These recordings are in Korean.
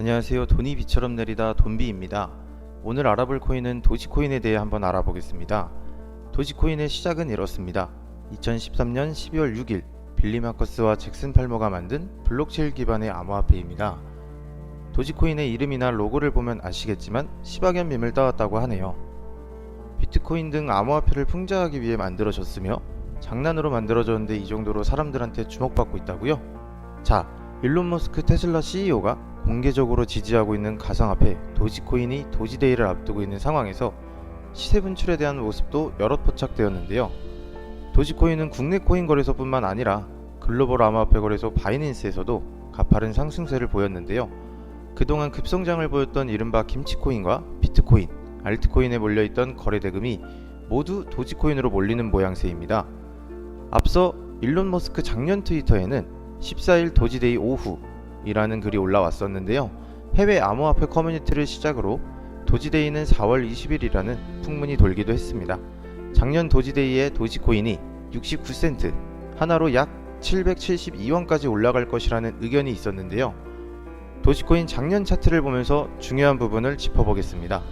안녕하세요. 돈이 비처럼 내리다 돈비입니다. 오늘 알아볼 코인은 도지코인에 대해 한번 알아보겠습니다. 도지코인의 시작은 이렇습니다. 2013년 12월 6일 빌리 마커스와 잭슨 팔머가 만든 블록체인 기반의 암호화폐입니다. 도지코인의 이름이나 로고를 보면 아시겠지만 10억엔 밈을 따왔다고 하네요. 비트코인 등 암호화폐를 풍자하기 위해 만들어졌으며 장난으로 만들어졌는데 이 정도로 사람들한테 주목받고 있다고요? 자, 일론 머스크 테슬라 CEO가 공개적으로 지지하고 있는 가상화폐 도지코인이 도지데이를 앞두고 있는 상황에서 시세 분출에 대한 모습도 여럿 포착되었는데요. 도지코인은 국내 코인 거래소뿐만 아니라 글로벌 암호화폐 거래소 바이낸스에서도 가파른 상승세를 보였는데요. 그동안 급성장을 보였던 이른바 김치코인과 비트코인, 알트코인에 몰려있던 거래 대금이 모두 도지코인으로 몰리는 모양새입니다. 앞서 일론 머스크 작년 트위터에는 14일 도지데이 오후이라는 글이 올라왔었는데요. 해외 암호화폐 커뮤니티를 시작으로 도지데이는 4월 20일이라는 풍문이 돌기도 했습니다. 작년 도지데이의 도지코인이 69센트, 하나로 약 772원까지 올라갈 것이라는 의견이 있었는데요. 도지코인 작년 차트를 보면서 중요한 부분을 짚어보겠습니다.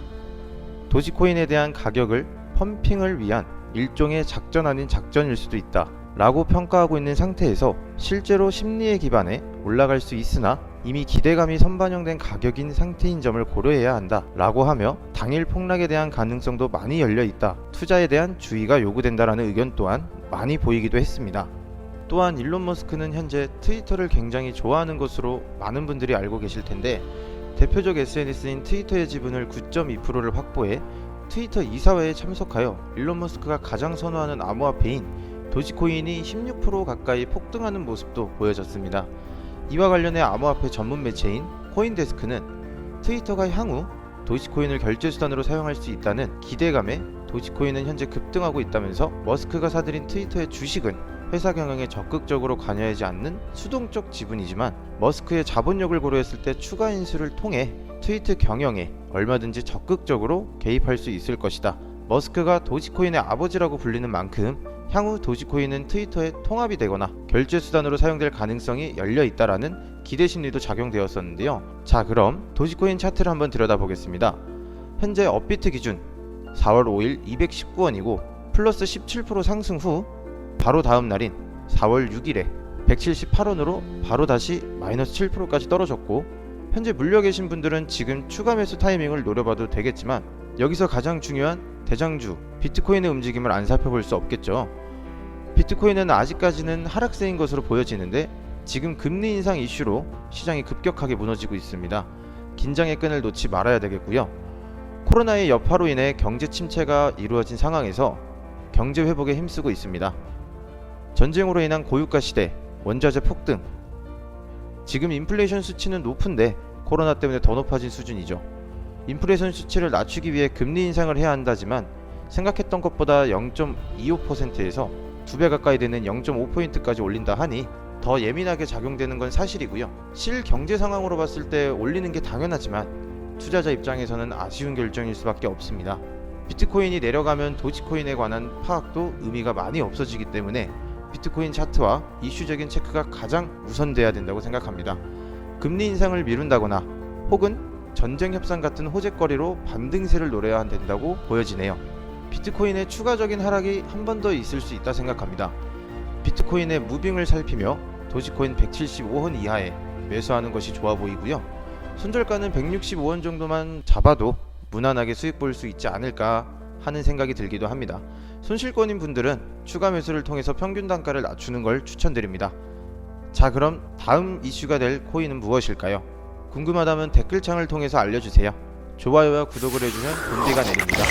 도지코인에 대한 가격을 펌핑을 위한 일종의 작전 아닌 작전일 수도 있다. 라고 평가하고 있는 상태에서 실제로 심리에 기반해 올라갈 수 있으나 이미 기대감이 선반영된 가격인 상태인 점을 고려해야 한다 라고 하며 당일 폭락에 대한 가능성도 많이 열려 있다. 투자에 대한 주의가 요구된다라는 의견 또한 많이 보이기도 했습니다. 또한 일론 머스크는 현재 트위터를 굉장히 좋아하는 것으로 많은 분들이 알고 계실 텐데 대표적 SNS인 트위터의 지분을 9.2%를 확보해 트위터 이사회에 참석하여 일론 머스크가 가장 선호하는 암호화폐인 도지코인이 16% 가까이 폭등하는 모습도 보여졌습니다. 이와 관련해 암호화폐 전문 매체인 코인데스크는 트위터가 향후 도지코인을 결제 수단으로 사용할 수 있다는 기대감에 도지코인은 현재 급등하고 있다면서 머스크가 사들인 트위터의 주식은 회사 경영에 적극적으로 관여하지 않는 수동적 지분이지만 머스크의 자본력을 고려했을 때 추가 인수를 통해 트위터 경영에 얼마든지 적극적으로 개입할 수 있을 것이다. 머스크가 도지코인의 아버지라고 불리는 만큼 향후 도지코인은 트위터에 통합이 되거나 결제 수단으로 사용될 가능성이 열려 있다라는 기대 심리도 작용되었었는데요. 자, 그럼 도지코인 차트를 한번 들여다보겠습니다. 현재 업비트 기준 4월 5일 219원이고 플러스 17% 상승 후 바로 다음 날인 4월 6일에 178원으로 바로 다시 마이너스 7%까지 떨어졌고 현재 물려 계신 분들은 지금 추가 매수 타이밍을 노려봐도 되겠지만 여기서 가장 중요한 대장주 비트코인의 움직임을 안 살펴볼 수 없겠죠. 비트코인은 아직까지는 하락세인 것으로 보여지는데 지금 금리 인상 이슈로 시장이 급격하게 무너지고 있습니다. 긴장의 끈을 놓지 말아야 되겠고요. 코로나의 여파로 인해 경제 침체가 이루어진 상황에서 경제 회복에 힘쓰고 있습니다. 전쟁으로 인한 고유가 시대, 원자재 폭등. 지금 인플레이션 수치는 높은데 코로나 때문에 더 높아진 수준이죠. 인플레이션 수치를 낮추기 위해 금리 인상을 해야 한다지만 생각했던 것보다 0.25%에서 2배 가까이 되는 0.5포인트까지 올린다 하니 더 예민하게 작용되는 건 사실이고요. 실 경제 상황으로 봤을 때 올리는 게 당연하지만 투자자 입장에서는 아쉬운 결정일 수밖에 없습니다. 비트코인이 내려가면 도지코인에 관한 파악도 의미가 많이 없어지기 때문에 비트코인 차트와 이슈적인 체크가 가장 우선돼야 된다고 생각합니다. 금리 인상을 미룬다거나 혹은 전쟁 협상 같은 호재거리로 반등세를 노려야 된다고 보여지네요. 비트코인의 추가적인 하락이 한 번 더 있을 수 있다 생각합니다. 비트코인의 무빙을 살피며 도지코인 175원 이하에 매수하는 것이 좋아 보이고요. 손절가는 165원 정도만 잡아도 무난하게 수익 볼 수 있지 않을까 하는 생각이 들기도 합니다. 손실권인 분들은 추가 매수를 통해서 평균 단가를 낮추는 걸 추천드립니다. 자, 그럼 다음 이슈가 될 코인은 무엇일까요? 궁금하다면 댓글창을 통해서 알려주세요. 좋아요와 구독을 해주면 돈비가 내립니다.